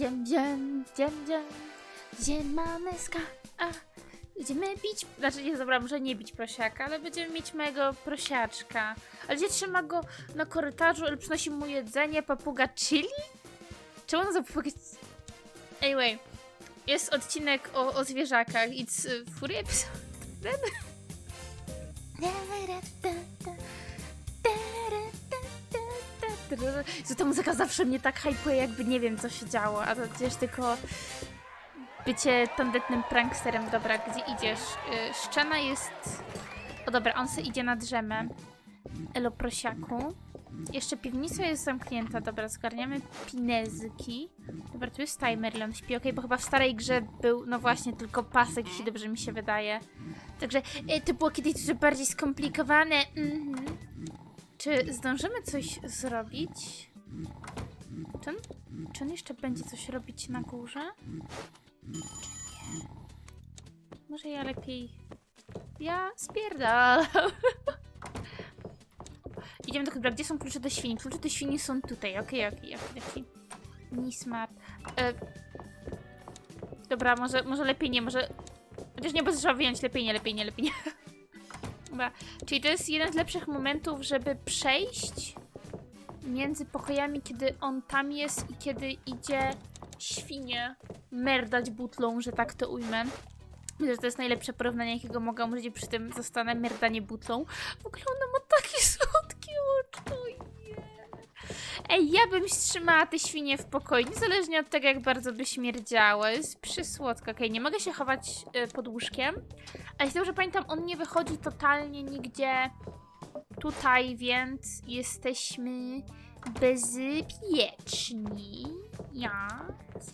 Dziem, dziem, dziem, dziem. Ziemaneska. A, będziemy bić. Znaczy, nie, dobra, może nie bić prosiaka, ale będziemy mieć mojego prosiaczka. Ale gdzie trzyma go na korytarzu, ale przynosi mu jedzenie, papuga chili? Czemu on za papugę... Anyway, jest odcinek o, o zwierzakach. It's uh, Fury episode. Że ta muzyka zawsze mnie tak hypuje, jakby nie wiem, co się działo, a to przecież tylko bycie tandetnym pranksterem. Dobra, gdzie idziesz? Y, Szczena jest... O dobra, on se idzie na drzemę. Elo prosiaku. Jeszcze piwnica jest zamknięta. Dobra, zgarniamy pinezyki. Dobra, tu jest timer, on śpi. Okej, bo chyba w starej grze był, no właśnie, tylko pasek, jeśli dobrze mi się wydaje. Także y, to było kiedyś dużo bardziej skomplikowane. Mhm. Czy zdążymy coś zrobić? Czy on, czy on jeszcze będzie coś robić na górze? Czy nie? Może ja lepiej... Ja spierdalam. Idziemy do dobra, gdzie są klucze do świni? Klucze do świni są tutaj, okej, okej, okej. Nismart. E... Dobra, może, może lepiej nie, może... Chociaż nie, bo trzeba wyjąć, lepiej nie, lepiej nie, lepiej nie. Czyli to jest jeden z lepszych momentów, żeby przejść między pokojami, kiedy on tam jest i kiedy idzie świnie merdać butlą, że tak to ujmę. Myślę, że to jest najlepsze porównanie, jakiego mogę użyć przy tym zostanę merdanie butlą. W ogóle ona ma takie Ej, ja bym wstrzymała te świnie w pokoju, niezależnie od tego, jak bardzo by śmierdziały. Jest przysłodko. Okej, nie mogę się chować y, pod łóżkiem, ale jeśli dobrze pamiętam, on nie wychodzi totalnie nigdzie tutaj, więc jesteśmy bezpieczni. Ja.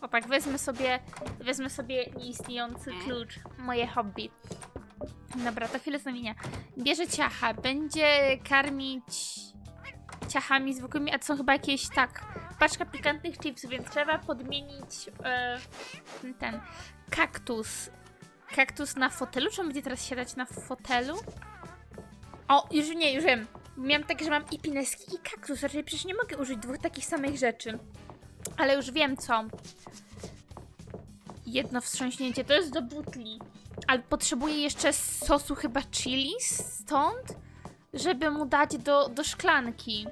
O tak, wezmę sobie, wezmę sobie nieistniejący klucz. Moje hobby. Dobra, to chwilę znamienia. Bierze ciacha, będzie karmić ciachami zwykłymi, a to są chyba jakieś, tak, paczka pikantnych chipsów, więc trzeba podmienić e, ten kaktus. Kaktus na fotelu? Czy on będzie teraz siadać na fotelu? O, już nie, już wiem. Miałam tak, że mam i pineski, i kaktus. Raczej przecież nie mogę użyć dwóch takich samych rzeczy. Ale już wiem co. Jedno wstrząśnięcie, to jest do butli. Ale potrzebuję jeszcze sosu chyba chili stąd, żeby mu dać do, do szklanki.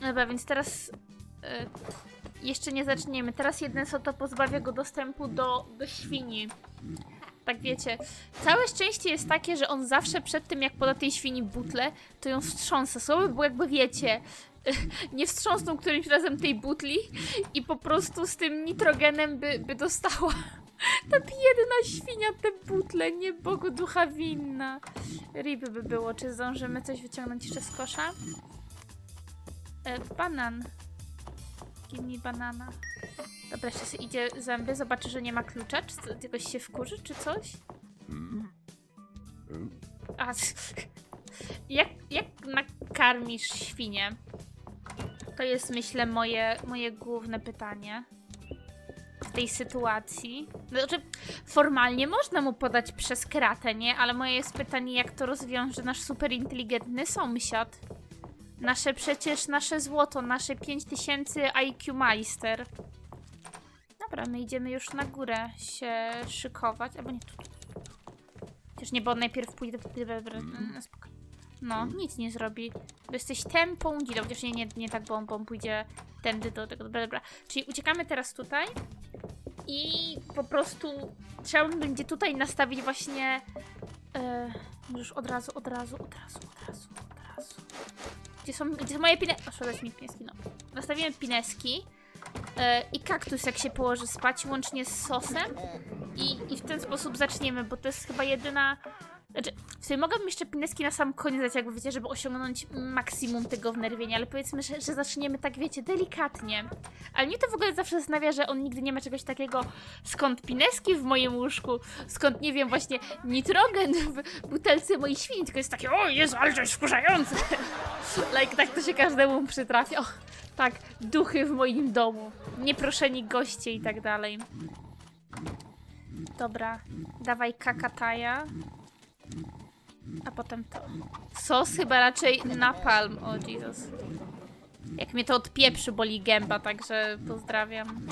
Dobra, więc teraz e, jeszcze nie zaczniemy. Teraz jeden soto pozbawia go dostępu do, do świni. Tak wiecie, całe szczęście jest takie, że on zawsze przed tym, jak poda tej świni butlę, to ją wstrząsa. Słowo było jakby wiecie, nie wstrząsnął którymś razem tej butli i po prostu z tym nitrogenem by, by dostała ta biedna świnia te butle, nie Bogu ducha winna. Riby by było, czy zdążymy coś wyciągnąć jeszcze z kosza? E, banan. Give me banana. Dobra, sobie idzie zęby, zobaczy, że nie ma klucza, czy co- jakoś się wkurzy, czy coś? A, jak, jak nakarmisz świnię? To jest, myślę, moje, moje główne pytanie w tej sytuacji. Znaczy, formalnie można mu podać przez kratę, nie? Ale moje jest pytanie, jak to rozwiąże nasz super inteligentny sąsiad. Nasze przecież, nasze złoto, nasze 5000 IQ Meister. Dobra, my idziemy już na górę się szykować. Albo nie, tu. Chociaż nie, bo najpierw pójdę... No, spokojnie. No, nic nie zrobi. Bo jesteś tempą dzidą, chociaż nie, nie, nie tak, bo on, bo on pójdzie tędy do tego. Dobra, dobra. Czyli uciekamy teraz tutaj i po prostu trzeba będzie tutaj nastawić właśnie... E, już od razu, od razu, od razu, od razu. Gdzie są, gdzie są moje pineski? O, dać mi pineski, no. Nastawimy pineski e, i kaktus jak się położy spać, łącznie z sosem i, i w ten sposób zaczniemy, bo to jest chyba jedyna... Znaczy, w sumie mogłabym jeszcze pineski na sam koniec dać, jakby wiecie, żeby osiągnąć maksimum tego wnerwienia, ale powiedzmy, że, że zaczniemy tak, wiecie, delikatnie. Ale mnie to w ogóle zawsze zastanawia, że on nigdy nie ma czegoś takiego, skąd pineski w moim łóżku, skąd, nie wiem, właśnie nitrogen w butelce mojej świni, tylko jest takie, o Jezu, ale jest wkurzające. like, tak to się każdemu przytrafia. Och, tak, duchy w moim domu, nieproszeni goście i tak dalej. Dobra, dawaj kakataja. A potem to. Sos chyba raczej napalm. O Jesus. Jak mnie to od pieprzy boli gęba, także pozdrawiam.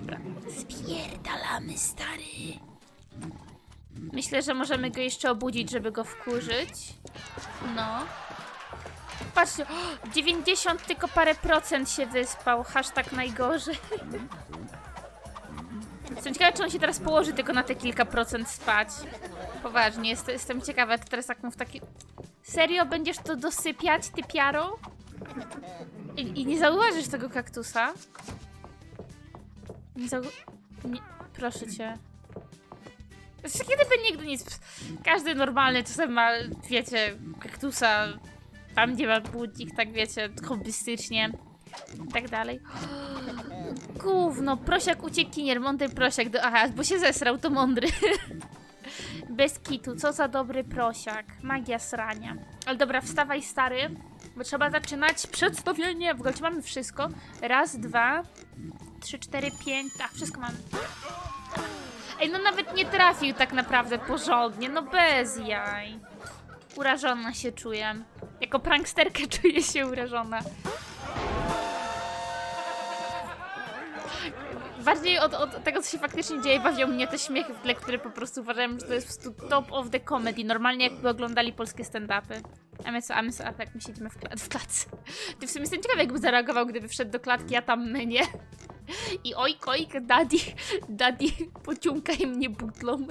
Dobra. Spierdalamy, stary. Myślę, że możemy go jeszcze obudzić, żeby go wkurzyć. No. Patrzcie, o, 90 tylko parę procent się wyspał. Hashtag najgorzej. Jestem ciekawa, czy on się teraz położy tylko na te kilka procent spać. Poważnie, jest, jestem ciekawa, czy teraz tak mu w taki... Serio, będziesz to dosypiać, ty piaro? I, i nie zauważysz tego kaktusa? Nie zau... Nie... Proszę cię. Znaczy, kiedy by nigdy nic... Każdy normalny czasem ma, wiecie, kaktusa tam, gdzie ma budzik, tak wiecie, hobbystycznie i tak dalej. Gówno, prosiak uciekinier, mądry prosiak. Do... Aha, bo się zesrał, to mądry. Bez kitu, co za dobry prosiak. Magia srania. Ale dobra, wstawaj stary, bo trzeba zaczynać przedstawienie. W ogóle czy mamy wszystko? Raz, dwa, trzy, cztery, pięć. Tak, wszystko mamy. Ej, no nawet nie trafił tak naprawdę porządnie, no bez jaj. Urażona się czuję. Jako pranksterka czuję się urażona. Bardziej od, od tego, co się faktycznie dzieje, bawią mnie te śmiechy w tle, które po prostu uważałem, że to jest po top of the comedy. Normalnie jakby oglądali polskie stand-upy. A my co, a my co, a tak my siedzimy w, kla- w klatce. Ty w sumie jestem ciekawa, jakby zareagował, gdyby wszedł do klatki, a tam my nie. I ojk, ojk, daddy, daddy, pociąkaj mnie butlą.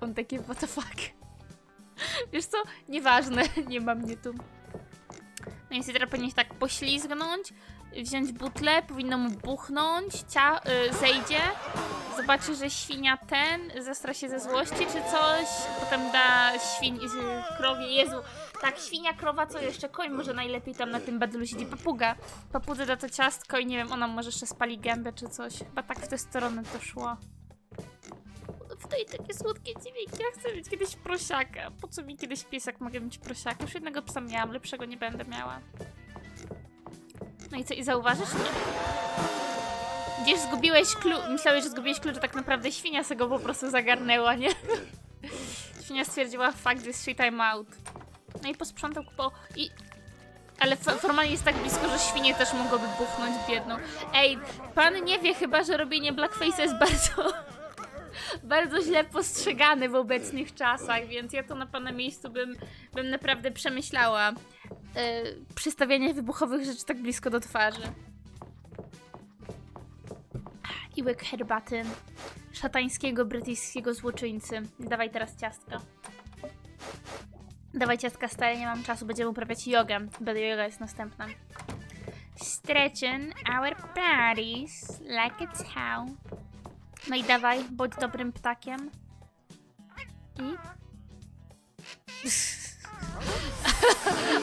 On takie, what the fuck. Wiesz co? Nieważne, nie ma mnie tu. No i teraz powinien się tak poślizgnąć, wziąć butlę, powinno mu buchnąć, cia, y, zejdzie, zobaczy, że świnia ten, zestra się ze złości czy coś, potem da świń, y, krowie, Jezu, tak, świnia, krowa, co jeszcze, koń może najlepiej tam na tym badlu siedzi, papuga, papudze da to ciastko i nie wiem, ona może jeszcze spali gębę czy coś, chyba tak w tę stronę to szło. Tej takie słodkie dźwięki. Ja chcę mieć kiedyś prosiaka. Po co mi kiedyś piesek mogę mieć prosiaka? Już jednego psa miałam, lepszego nie będę miała. No i co, i zauważysz? Gdzieś zgubiłeś klucz. Myślałeś, że zgubiłeś klucz, a tak naprawdę świnia se go po prostu zagarnęła, nie? świnia stwierdziła, fuck this shit, I'm out. No i posprzątał po... i... Ale fo- formalnie jest tak blisko, że świnie też mogłoby buchnąć biedną. Ej, pan nie wie chyba, że robienie blackface jest bardzo bardzo źle postrzegany w obecnych czasach, więc ja to na pana miejscu bym, bym naprawdę przemyślała. Yy, przystawianie wybuchowych rzeczy tak blisko do twarzy. I łyk herbaty szatańskiego brytyjskiego złoczyńcy. Dawaj teraz ciastka. Dawaj ciastka stare, nie mam czasu, będziemy uprawiać jogę. Bo yoga jest następna. Stretching our bodies like it's how. No i dawaj, bądź dobrym ptakiem. I?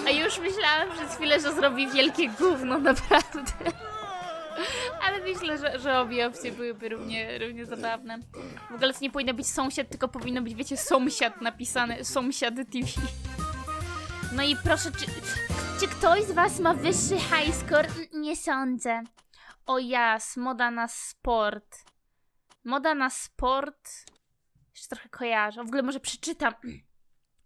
A już myślałam przez chwilę, że zrobi wielkie gówno, naprawdę. Ale myślę, że, że obie opcje byłyby równie, równie zabawne. W ogóle to nie powinno być sąsiad, tylko powinno być, wiecie, sąsiad napisane. Sąsiad TV. No i proszę, czy, czy ktoś z was ma wyższy high score? Nie sądzę. O jas, moda na sport. Moda na sport. Jeszcze trochę kojarzę. W ogóle może przeczytam.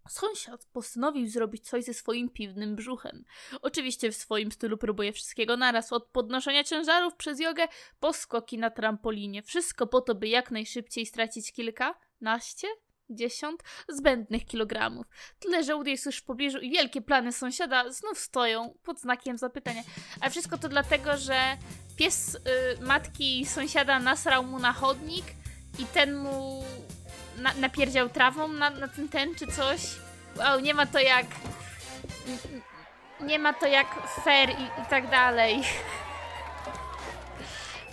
Sąsiad postanowił zrobić coś ze swoim piwnym brzuchem. Oczywiście w swoim stylu próbuje wszystkiego naraz, od podnoszenia ciężarów przez jogę po skoki na trampolinie. Wszystko po to, by jak najszybciej stracić kilka, naście, dziesiąt zbędnych kilogramów. Tyle, że Woody jest już w pobliżu i wielkie plany sąsiada znów stoją pod znakiem zapytania. A wszystko to dlatego, że pies y, matki sąsiada nasrał mu na chodnik i ten mu na, napierdział trawą na, na ten ten czy coś. Wow, nie ma to jak. Nie ma to jak fair i, i tak dalej.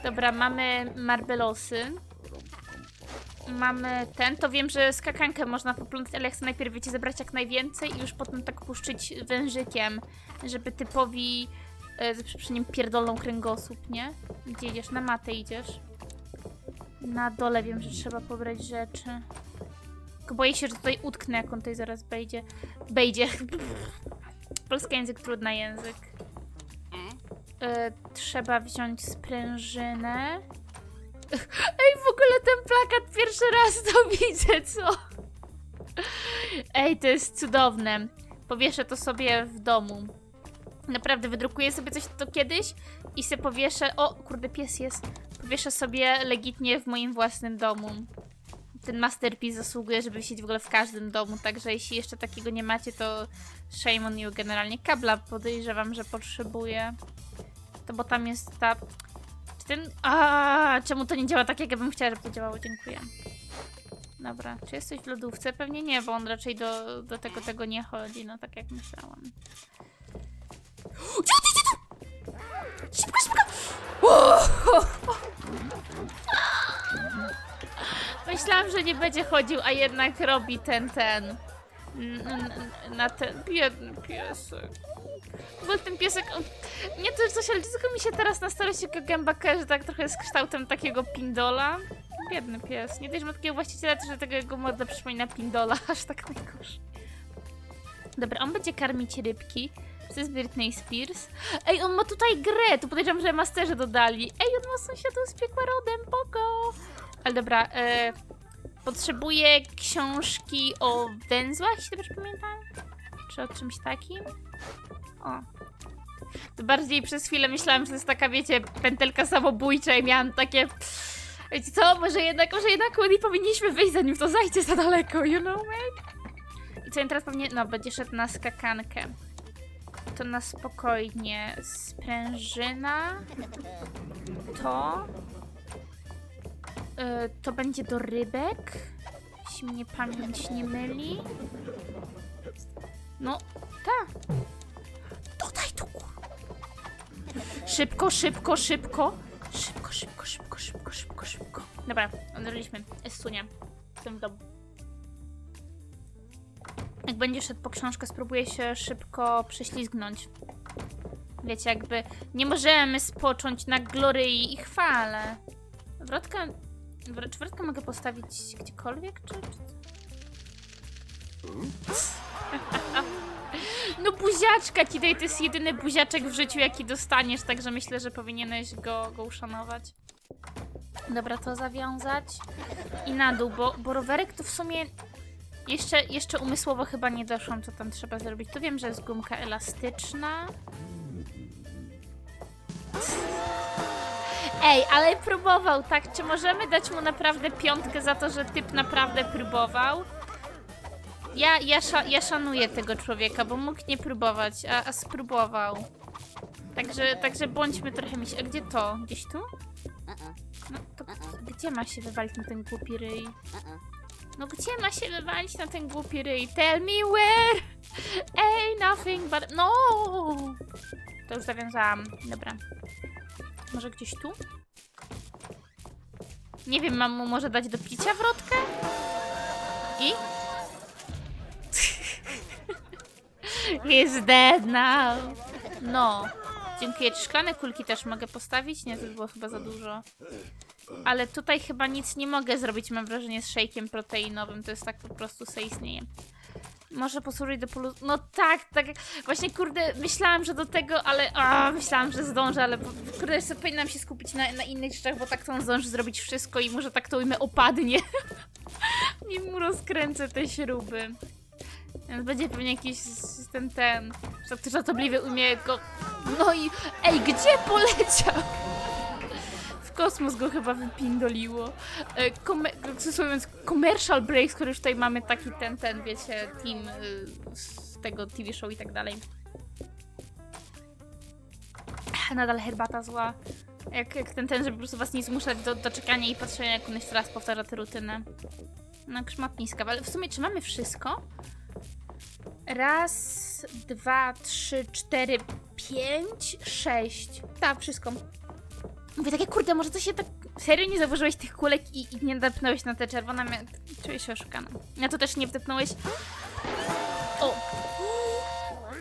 Dobra, mamy marbelosy. Mamy ten, to wiem, że skakankę można poplątać, ale ja chcę najpierw, wiecie, zebrać jak najwięcej i już potem tak puszczyć wężykiem, żeby typowi e, przy, nim pierdolną kręgosłup, nie? Gdzie idziesz? Na matę idziesz. Na dole wiem, że trzeba pobrać rzeczy. Tylko boję się, że tutaj utknę, jak on tutaj zaraz wejdzie. Wejdzie. Polski język, trudny język. E, trzeba wziąć sprężynę. Ej, w ogóle ten plakat pierwszy raz to widzę, co? Ej, to jest cudowne. Powieszę to sobie w domu. Naprawdę wydrukuję sobie coś to kiedyś i se powieszę. O, kurde, pies jest. Powieszę sobie legitnie w moim własnym domu. Ten masterpiece zasługuje, żeby wisieć w ogóle w każdym domu, także jeśli jeszcze takiego nie macie, to shame on you generalnie. Kabla podejrzewam, że potrzebuję. To bo tam jest ta... Czy ten... A, czemu to nie działa tak, jak ja bym chciała, żeby to działało? Dziękuję. Dobra, czy jest coś w lodówce? Pewnie nie, bo on raczej do, do tego tego nie chodzi, no tak jak myślałam. Szybko, szybko! Uuu! Myślałam, że nie będzie chodził, a jednak robi ten, ten. Na ten biedny piesek. Bo ten piesek. Nie to coś, ale tylko mi się teraz na starość jego gęba kojarzy tak trochę z kształtem takiego pindola. Biedny pies. Nie dość, że ma takiego właściciela, że tego jego morda przypomina pindola, aż tak najgorzej. Dobra, on będzie karmić rybki. To jest Britney Spears. Ej, on ma tutaj grę! Tu podejrzewam, że masterze dodali. Ej, on ma sąsiadów z piekła rodem, poko! Ale dobra, e, potrzebuję książki o węzłach, jeśli dobrze pamiętam? Czy o czymś takim? O. To bardziej przez chwilę myślałam, że to jest taka, wiecie, pętelka samobójcza i miałam takie... Wiecie co, może jednak, może jednak nie powinniśmy wyjść zanim to zajdzie za daleko, you know, mate? I co, teraz pewnie, no, będzie szedł na skakankę. To na spokojnie. Sprężyna. To. Y, to będzie do rybek. Jeśli mnie pamięć nie myli. No, tak. Dodaj tu. Szybko, szybko, szybko. Szybko, szybko, szybko, szybko, szybko, szybko. Dobra, odrobiliśmy. Estunia. W tym domu. Jak będzie szedł po książkę, spróbuję się szybko prześlizgnąć. Wiecie, jakby nie możemy spocząć na gloryi i chwale. Wrotkę... Czy wrotkę mogę postawić gdziekolwiek, czy... czy... No buziaczka ci daj, to jest jedyny buziaczek w życiu, jaki dostaniesz, także myślę, że powinieneś go, go uszanować. Dobra, to zawiązać. I na dół, bo, bo rowerek to w sumie jeszcze, jeszcze umysłowo chyba nie doszłam, co tam trzeba zrobić. Tu wiem, że jest gumka elastyczna. Ej, ale próbował, tak? Czy możemy dać mu naprawdę piątkę za to, że typ naprawdę próbował? Ja, ja, ja szanuję tego człowieka, bo mógł nie próbować, a, a spróbował. Także, także bądźmy trochę miś... A gdzie to? Gdzieś tu? No to gdzie ma się wywalić na ten głupi ryj? No gdzie ma się wywalić na ten głupi ryj? Tell me where! Ej, nothing but... No! To już zawiązałam. Dobra. Może gdzieś tu? Nie wiem, mam mu może dać do picia wrotkę? I? He's dead now. No. Dziękuję. Czy szklane kulki też mogę postawić? Nie, to by było chyba za dużo. Ale tutaj chyba nic nie mogę zrobić, mam wrażenie, z shake'iem proteinowym. To jest tak po prostu se istnieje. Może posłużyć do polu... No tak, tak. Właśnie, kurde, myślałam, że do tego, ale... A, myślałam, że zdążę, ale kurde, jeszcze powinnam się skupić na, na innych rzeczach, bo tak to on zdąży zrobić wszystko i może tak to ujmę opadnie. I mu rozkręcę te śruby. Więc będzie pewnie jakiś ten, ten... żart- Żartobliwie umie go... No i... Ej, gdzie poleciał? Kosmos go chyba wypindoliło. E, Mówiąc, commercial breaks, który już tutaj mamy taki ten, ten, wiecie, team y, z tego TV show i tak dalej. Nadal herbata zła. Jak, jak ten, ten, żeby po prostu was nie zmuszać do, do czekania i patrzenia, jak on jeszcze raz powtarza tę rutynę. No, szmatniska, ale w sumie czy mamy wszystko? Raz, dwa, trzy, cztery, pięć, sześć. Tak, wszystko. Mówię takie, kurde, może to się tak... Serio nie zauważyłeś tych kulek i, i nie wdepnąłeś na te czerwone? Mia- Czuję się oszukana. Ja to też nie wdepnąłeś. O!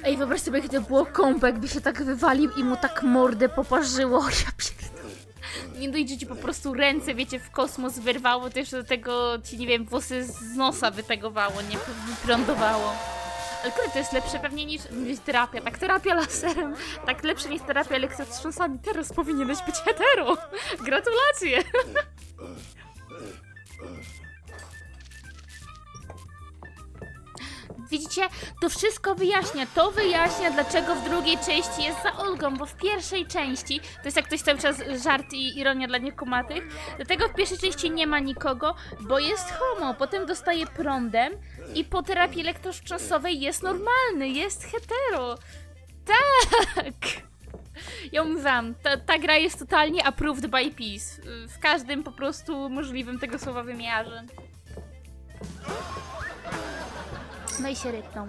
Ej, wyobraź sobie, to było kąpek, jakby się tak wywalił i mu tak mordę poparzyło. Ja pierdolę. Nie że ci po prostu ręce, wiecie, w kosmos wyrwało, jeszcze do tego ci, nie wiem, włosy z nosa wytegowało, nie? Wyprądowało. Ale kurde, to jest lepsze pewnie niż, niż terapia. Tak, terapia laserem. Tak lepsze niż terapia elektrostrząsami. Teraz powinieneś być hetero. Gratulacje. Widzicie, to wszystko wyjaśnia. To wyjaśnia, dlaczego w drugiej części jest za Olgą, bo w pierwszej części, to jest jak ktoś cały czas żart i ironia dla niekumatych, dlatego w pierwszej części nie ma nikogo, bo jest homo, potem dostaje prądem i po terapii elektroczasowej jest normalny, jest hetero. Tak! Ja mówiłam, ta, ta gra jest totalnie approved by peace. W każdym po prostu możliwym tego słowa wymiarze. No i się rykną.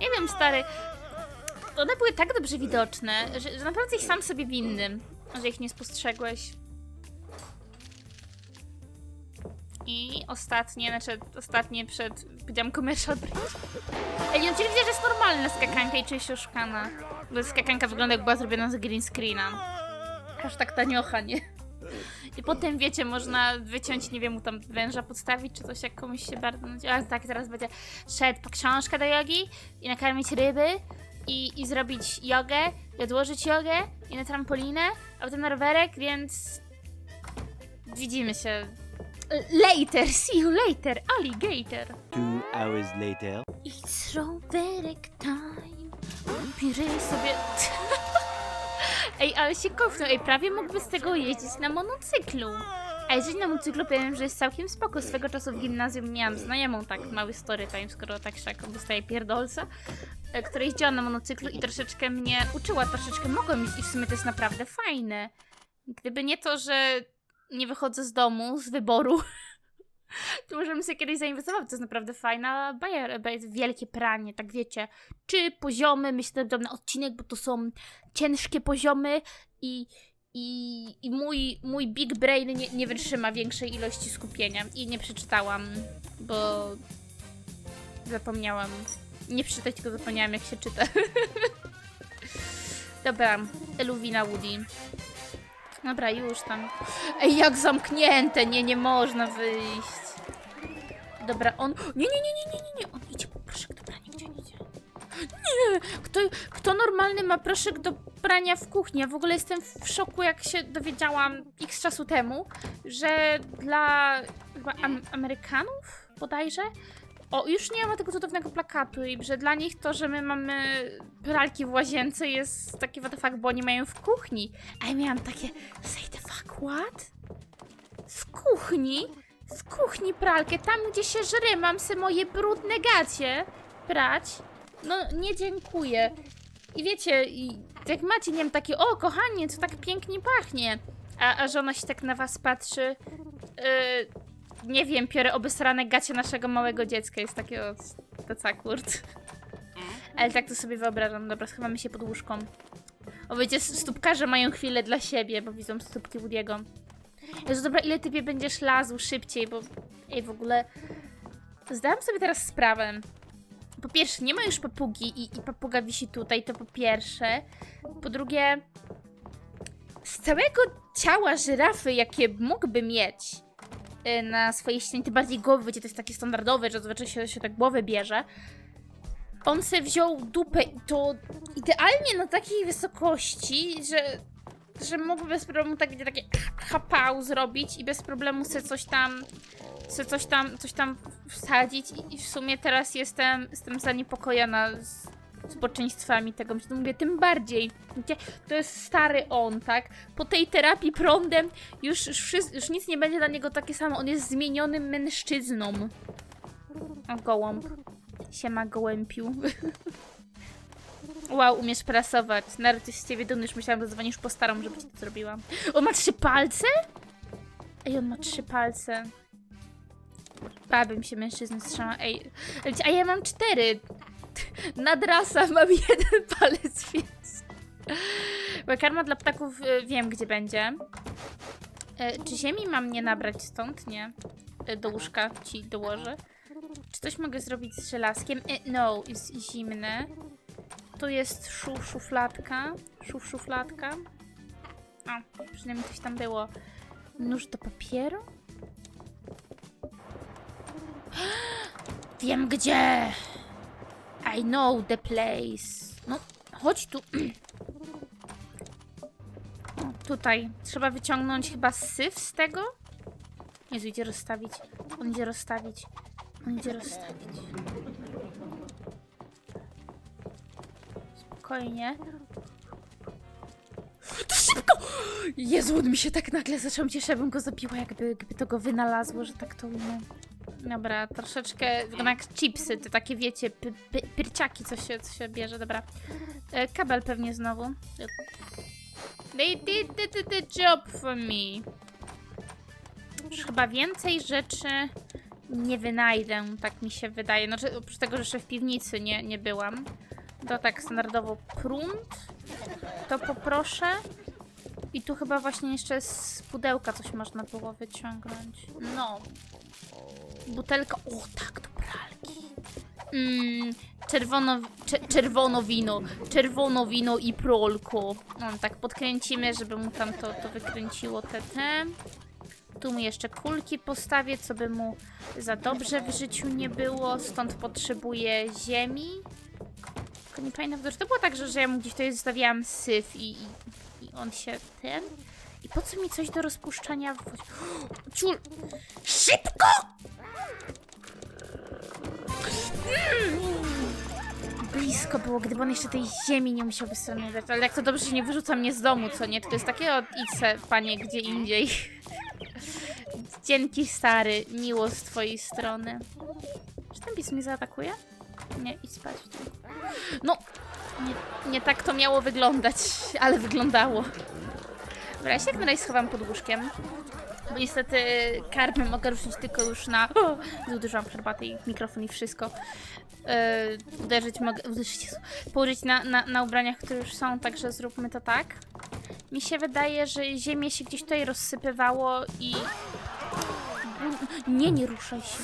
Nie wiem, stary. One były tak dobrze widoczne, że, że naprawdę ich sam sobie winny, że ich nie spostrzegłeś. I ostatnie, znaczy ostatnie przed, powiedziałam commercial break. Ej, nie wiem, czy widzę, że jest normalna skakanka i czy się oszukana. Bo skakanka wygląda jak była zrobiona z green screena. Aż tak taniocha, nie? I potem, wiecie, można wyciąć, nie wiem, mu tam węża podstawić, czy coś, jak komuś się bardzo nudzi. A tak, teraz będzie szedł po książkę do jogi i nakarmić ryby i, i zrobić jogę, i odłożyć jogę i na trampolinę, a potem na rowerek, więc widzimy się later, see you later, alligator. Two hours later. It's rowerek time. Piry sobie. Ej, ale się kofnął. Ej, prawie mógłby z tego jeździć na monocyklu. A jeżeli na motocyklu powiem, że jest całkiem spoko. Swego czasu w gimnazjum miałam znajomą tak mały story time, skoro tak szako dostaje pierdolca, e, która jeździła na monocyklu i troszeczkę mnie uczyła, troszeczkę jeździć i w sumie to jest naprawdę fajne. Gdyby nie to, że nie wychodzę z domu, z wyboru, to możemy sobie kiedyś zainwestować. To jest naprawdę fajna bajer, ba- wielkie pranie, tak wiecie. Trzy poziomy, myślę, że na odcinek, bo to są ciężkie poziomy i, i, i mój, mój big brain nie, nie wytrzyma większej ilości skupienia. I nie przeczytałam, bo zapomniałam. Nie przeczytać, tylko zapomniałam, jak się czyta. Dobra, Eluwina Woody. Dobra, już tam. Ej, jak zamknięte! Nie, nie można wyjść. Dobra, on. Nie, nie, nie, nie, nie, nie, nie. On idzie po proszek do prania. Gdzie on idzie? Nie! Kto, kto normalny ma proszek do prania w kuchni? Ja w ogóle jestem w szoku, jak się dowiedziałam x czasu temu, że dla chyba am Amerykanów bodajże. O, już nie ma tego cudownego plakatu i że dla nich to, że my mamy pralki w łazience jest takie what the fuck, bo oni mają w kuchni. A ja miałam takie, say the fuck, what? W kuchni? W kuchni pralkę, tam gdzie się żry, mam se moje brudne gacie prać. No, nie dziękuję. I wiecie, i jak macie, nie wiem, takie, o kochanie, co tak pięknie pachnie. A, a żona się tak na was patrzy. Yy, nie wiem, piorę obesrane gacie naszego małego dziecka. Jest takie, o, to co, kurt. Ale tak to sobie wyobrażam. Dobra, schowamy się pod łóżką. O, wiecie, stópkarze mają chwilę dla siebie, bo widzą stópki Woody'ego. Jezu, dobra, ile typie będziesz lazł szybciej, bo... Ej, w ogóle... Zdałam sobie teraz sprawę. Po pierwsze, nie ma już papugi i, i papuga wisi tutaj, to po pierwsze. Po drugie... Z całego ciała żyrafy, jakie mógłby mieć na swojej ścianie, tym bardziej głowy, wiecie, to jest takie standardowe, że zazwyczaj się, się tak głowę bierze. On se wziął dupę i to idealnie na takiej wysokości, że że mógłby bez problemu tak wiecie, takie hapał zrobić i bez problemu sobie coś tam sobie coś tam, coś tam wsadzić i w sumie teraz jestem, jestem zaniepokojona z społeczeństwami tego. No mówię, tym bardziej. Wiecie, to jest stary on, tak? Po tej terapii prądem już, już, już nic nie będzie dla niego takie samo. On jest zmienionym mężczyzną. O, gołąb. Siema, gołępiu. Wow, umiesz prasować. Naród jest z ciebie dumny, już myślałam, że dzwonisz po starą, żeby ci to zrobiła. On ma trzy palce? Ej, on ma trzy palce. Bałabym się mężczyzny strzała. Ej, a ja mam cztery. Nadrasa, mam jeden palec, więc... Karma dla ptaków y, wiem, gdzie będzie. E, Czy ziemi mam nie nabrać stąd? Nie. E, Do łóżka ci dołożę. Czy coś mogę zrobić z żelazkiem? E, No, jest zimne. Tu jest szu, szufladka. Szuf, szufladka. O, przynajmniej coś tam było. Nóż do papieru? Wiem gdzie! I know the place. No, chodź tu. Tutaj. Trzeba wyciągnąć chyba syf z tego? Jezu, idzie rozstawić. On idzie rozstawić. On idzie rozstawić. Spokojnie. To szybko! Jezu, on mi się tak nagle zaczął cieszyć, bym go zabiła, jakby, jakby to go wynalazło, że tak to ujmę. Dobra, troszeczkę wygląda jak chipsy, te takie wiecie, py, py, pyrciaki, co się, co się bierze, dobra. E, kabel pewnie znowu. They did the, the, job for me. Już chyba więcej rzeczy nie wynajdę, tak mi się wydaje. Znaczy, oprócz tego, że jeszcze w piwnicy nie, nie byłam. To tak standardowo prąd. To poproszę. I tu chyba właśnie jeszcze z pudełka coś można było wyciągnąć. No. Butelka. O, tak, do pralki. Mm, czerwono, cze, czerwono wino. Czerwono wino i prolko. No, tak podkręcimy, żeby mu tam to, to wykręciło te te. Tu mu jeszcze kulki postawię, co by mu za dobrze w życiu nie było. Stąd potrzebuję ziemi. Tylko nie pamiętam, że to było tak, że, że ja mu gdzieś tutaj zostawiałam syf i, i, i on się ten... I po co mi coś do rozpuszczania w? Ciul! Szybko! Blisko było, gdyby on jeszcze tej ziemi nie musiał wystrzeliwać. Ale jak to dobrze, że nie wyrzuca mnie z domu, co nie? To jest takie od se, panie, gdzie indziej. Dzięki stary, miło z twojej strony. Czy ten pies mnie zaatakuje? Nie, idź spać. No, nie, nie tak to miało wyglądać, ale wyglądało. Dobra, ja się jak na razie schowam pod łóżkiem. Bo niestety karmy mogę ruszyć tylko już na... O, zużyłam herbatę i mikrofon i wszystko. Yy, uderzyć mogę... Uderzyć, położyć na, na, na ubraniach, które już są, także zróbmy to tak. Mi się wydaje, że ziemię się gdzieś tutaj rozsypywało i... Nie, nie ruszaj się.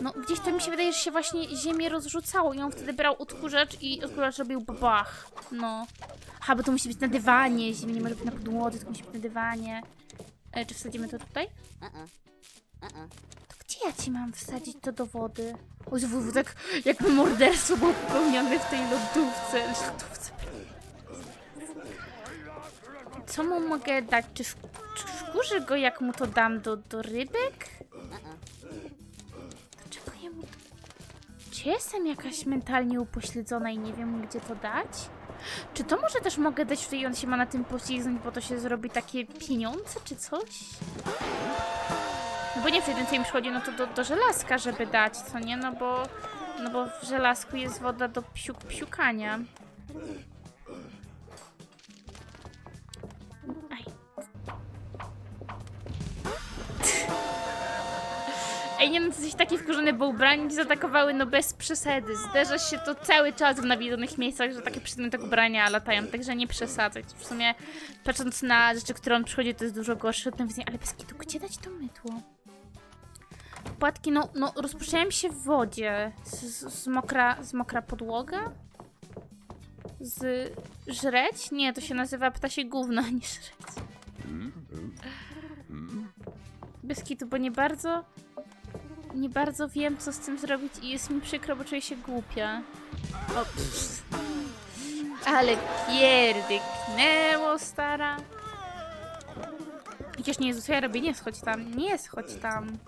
No, gdzieś to mi się wydaje, że się właśnie ziemię rozrzucało i on wtedy brał odkurzacz i odkurzacz robił bach. No. Aha, bo to musi być na dywanie, ziemia nie może być na podłodze, to musi być na dywanie. E, czy wsadzimy to tutaj? To gdzie ja ci mam wsadzić to do wody? O, Jezu, tak jakby morderstwo było popełnione w tej lodówce. lodówce. Co mu mogę dać? Czy, czy wkurzy go, jak mu to dam do, do rybek? Dlaczego jemu to... Czy jestem jakaś mentalnie upośledzona i nie wiem, gdzie to dać? Czy to może też mogę dać tutaj i on się ma na tym poślizgnąć, bo to się zrobi takie pieniądze, czy coś? No bo nie wiem, co im przychodzi, no to do, do żelazka, żeby dać, co nie? No bo, no bo w żelazku jest woda do psiuk, psiukania. Nie no, to jesteś taki wkurzony, bo ubrania ci zaatakowały, no bez przesady. Zdarza się to cały czas w nawiedzonych miejscach, że takie przedmioty ubrania latają, także nie przesadzać. W sumie, patrząc na rzeczy, które on przychodzi, to jest dużo gorsze od nawiedzenia, ale bez kitu, gdzie dać to mydło? Płatki, no, no się w wodzie. Z, z, z, mokra, z mokra podłoga? Z żreć? Nie, to się nazywa ptasie gówno, nie żreć. Bez kitu, bo nie bardzo... Nie bardzo wiem, co z tym zrobić i jest mi przykro, bo czuję się głupia. O. Ale pierdyknęło, stara. Przecież nie, Jezu, co ja robię? Nie schodź tam, nie schodź tam.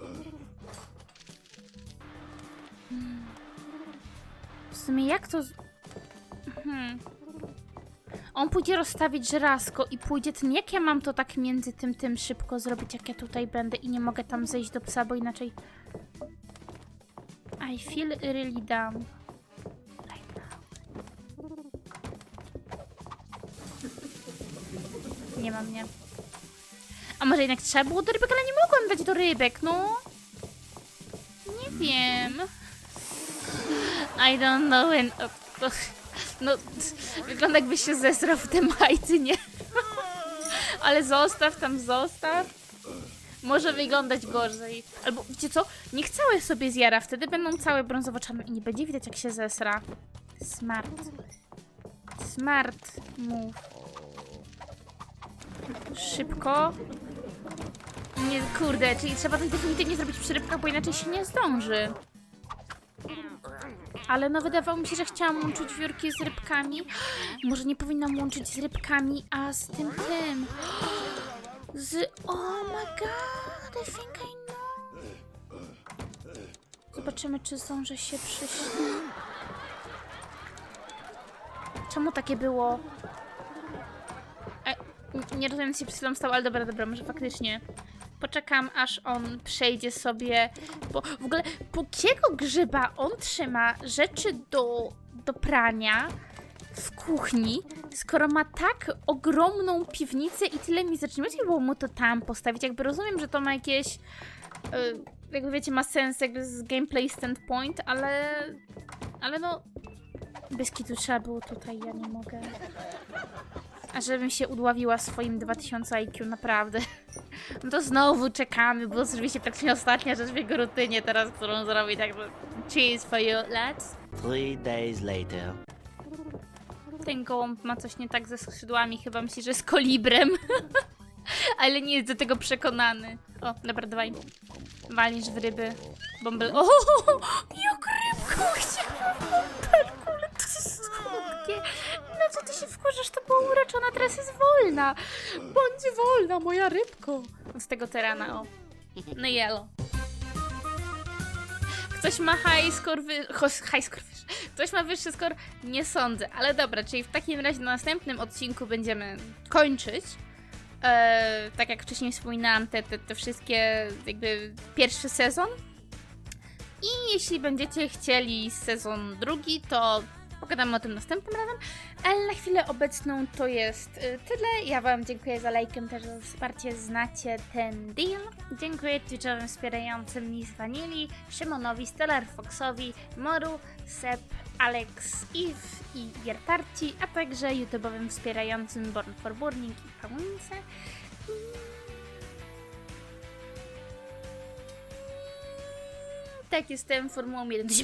W sumie jak to... Hmm. On pójdzie rozstawić żelazko i pójdzie ten... Jak ja mam to tak między tym, tym szybko zrobić, jak ja tutaj będę i nie mogę tam zejść do psa, bo inaczej... I feel really dumb. Right now. Nie ma mnie. A może jednak trzeba było do rybek, ale nie mogłam dać do rybek, no. Nie wiem. I don't know when... No, wygląda jakby się zesrał w te majty, nie? Ale zostaw tam, zostaw. Może wyglądać gorzej. Albo, wiecie co? Niech całe sobie zjara, wtedy będą całe brązowo-czarne i nie będzie widać jak się zesra. Smart. Smart move. Szybko. Nie, kurde, czyli trzeba to definitywnie zrobić przy rybkach, bo inaczej się nie zdąży. Ale no wydawało mi się, że chciałam łączyć wiórki z rybkami. Może nie powinnam łączyć z rybkami, a z tym tym. Z... Oh my god, I think I know. Zobaczymy, czy zdążę się przyśnić. Czemu takie było? E, nie rozumiem, co się przed stało, ale dobra, dobra, może faktycznie. Poczekam, aż on przejdzie sobie. Bo w ogóle, po jakiego grzyba on trzyma rzeczy do, do prania w kuchni, skoro ma tak ogromną piwnicę i tyle mi rzeczy? Nie można było mu to tam postawić. Jakby rozumiem, że to ma jakieś. y, jakby wiecie, ma sens jakby z gameplay standpoint, ale. Ale no. Bez kitu trzeba było tutaj, ja nie mogę. A żebym się udławiła swoim 2000 IQ, naprawdę. No to znowu czekamy, bo oczywiście praktycznie ostatnia rzecz w jego rutynie teraz, którą zrobi, także cheers for you, lads. Three days later. Ten gołąb ma coś nie tak ze skrzydłami, chyba myśli, że jest kolibrem. Ale nie jest do tego przekonany. O, dobra, dawaj. Walisz w ryby. Bąbel... O, jak rybką chciałam bąbelku, ale to jest słodkie. No co ty się wkurzasz, to była uroczona, teraz jest wolna. Bądź wolna, moja rybko. Z tego terana, o. No yellow. Ktoś ma high score, wy... high score, wyż- Ktoś ma wyższy score? Nie sądzę, ale dobra, czyli w takim razie na następnym odcinku będziemy kończyć. E, tak jak wcześniej wspominałam, te, te, te wszystkie, jakby pierwszy sezon. I jeśli będziecie chcieli sezon drugi, to pogadamy o tym następnym razem. Ale na chwilę obecną to jest y, tyle. Ja Wam dziękuję za lajkę, też za wsparcie. Znacie ten deal. Dziękuję Twitchowym wspierającym Miss Vanilli, Szymonowi, Stellar Foxowi, Moru, Seb, Alex, Eve i Giertarci, a także YouTube'owym wspierającym Born for Burning i Paulince. Tak, jestem Formułą 1 do.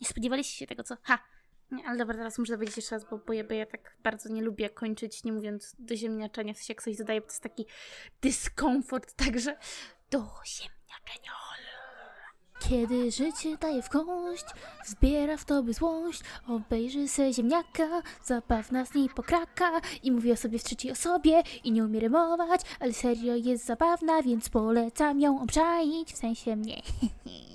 Nie spodziewaliście się tego, co? Ha! Ale dobra, teraz muszę dowiedzieć jeszcze raz, bo, bo, ja, bo ja tak bardzo nie lubię kończyć, nie mówiąc do ziemniaczenia, w sensie jak coś dodaję, to jest taki dyskomfort, także do ziemniaczenia. Kiedy życie daje w kość, wzbiera w tobie złość, obejrzy se ziemniaka, zabawna z niej pokraka i mówi o sobie w trzeciej osobie i nie umie rymować, ale serio jest zabawna, więc polecam ją obczaić, w sensie mnie.